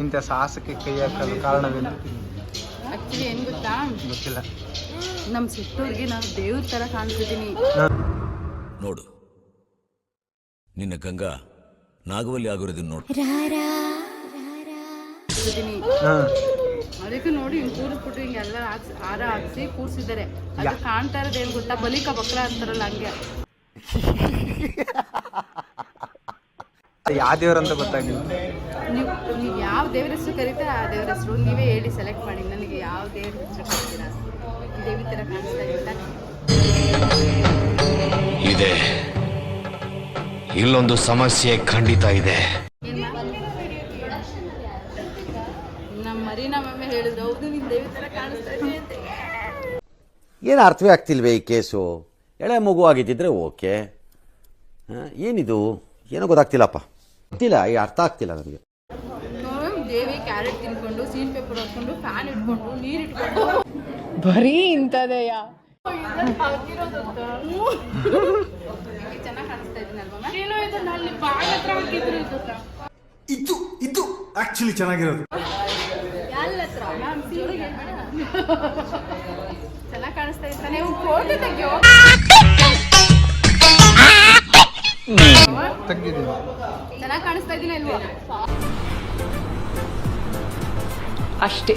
ಇಂಥ ಸಾಹಸಕ್ಕೆ ಕೈ ಹಾಕಲು ಕಾರಣವೆಂದು ಆಕ್ಚುಲಿ ಏನು ಗೊತ್ತಾ? ಗೊತ್ತಿಲ್ಲ. ನಮ್ಮ ಸುತ್ತೂರಿಗೆ ನಾನು ದೇವ್ರ ತರ ಕಾಣಿಸ್ತಿದ್ದೀನಿ ನೋಡು. ನಿನ್ನ ಗಂಗಾ ನಾಗವಲ್ಲಿ ಆಗಿರೋದನ್ನ ನೋಡು. ಹಾಂ. ಅದಕ್ಕೆ ನೋಡಿ ಹಿಂಗ್ ಕೂರಿಸ್ಬಿಟ್ಟು ಹಿಂಗೆಲ್ಲ ಹಾಕ್ಸಿ ಹಾರ ಹಾಕ್ಸಿ ಕೂರ್ಸಿದ್ದಾರೆ. ಅದು ಕಾಣ್ತಾ ಇರೋದು ಏನ್ ಗೊತ್ತಾ? ಬಲಿಕ ಬಕ್ರ ಅಂತಾರಲ್ಲ ಹಂಗೆ. ಯಾವ ದೇವ್ರಂತ ಗೊತ್ತಾಗಿಲ್ಲ ನೀವು ನೀವು ಯಾವ ದೇವ್ರ ಹೆಸರು ಕರೀತಾ ಆ ದೇವ್ರ ಹೆಸರು ನೀವೇ ಹೇಳಿ ಸೆಲೆಕ್ಟ್ ಮಾಡಿ ನನಗೆ ಯಾವ ದೇವ್ರ ಹೆಸರು ಕರೀತೀರಾ? ದೇವಿ ತರ ಕಾಣಿಸ್ತಾ ಇದೆ ಇದೆ. ಇಲ್ಲೊಂದು ಸಮಸ್ಯೆ ಖಂಡಿತ ಇದೆ. ನಮ್ಮ ಮರೀನಾ ಮಮ್ಮಿ ಹೇಳಿದ್ರು ಹೌದು ನಿನ್ ದೇವಿ ತರ ಕಾಣಿಸ್ತಾ ಇದೆ ಅಂತ. ಏನು ಅರ್ಥವೇ ಆಗ್ತಿಲ್ವೇ ಈ ಕೇಸು? ಎಳೆ ಮಗು ಆಗಿದ್ದಿದ್ರೆ ಓಕೆ. ಏನಿದು? ಏನೋ ಗೊತ್ತಾಗ್ತಿಲ್ಲಪ್ಪ. ಗೊತ್ತಿಲ್ಲ ಈ ಅರ್ಥ ಆಗ್ತಿಲ್ಲ ನನಗೆ. ದೇವಿ ಕ್ಯಾರೆಟ್ ತಿನ್ಕೊಂಡು ಸೀನ್ ಪೇಪರ್ ಹಾಕೊಂಡು ಫ್ಯಾನ್ ಇಟ್ಕೊಂಡು ನೀರ್ ಇಟ್ಕೊಂಡು. ಬರೀ ಇಂಥದೆಯಾ? ಇದು ಇದು ಆಕ್ಚುಲಿ ಚೆನ್ನಾಗಿರೋದು. ಚೆನ್ನಾಗಿ ಕಾಣಿಸ್ತಾ ಇತ್ತು ನೀವು ಫೋಟೋ ತೆಗಿಯೋ? ತೆಗ್ದಿದ್ದೀನಿ ಚೆನ್ನಾಗಿ ಕಾಣಿಸ್ತಾ ಇದ್ದೀನಿ ಅಲ್ವಾ ಅಷ್ಟೇ.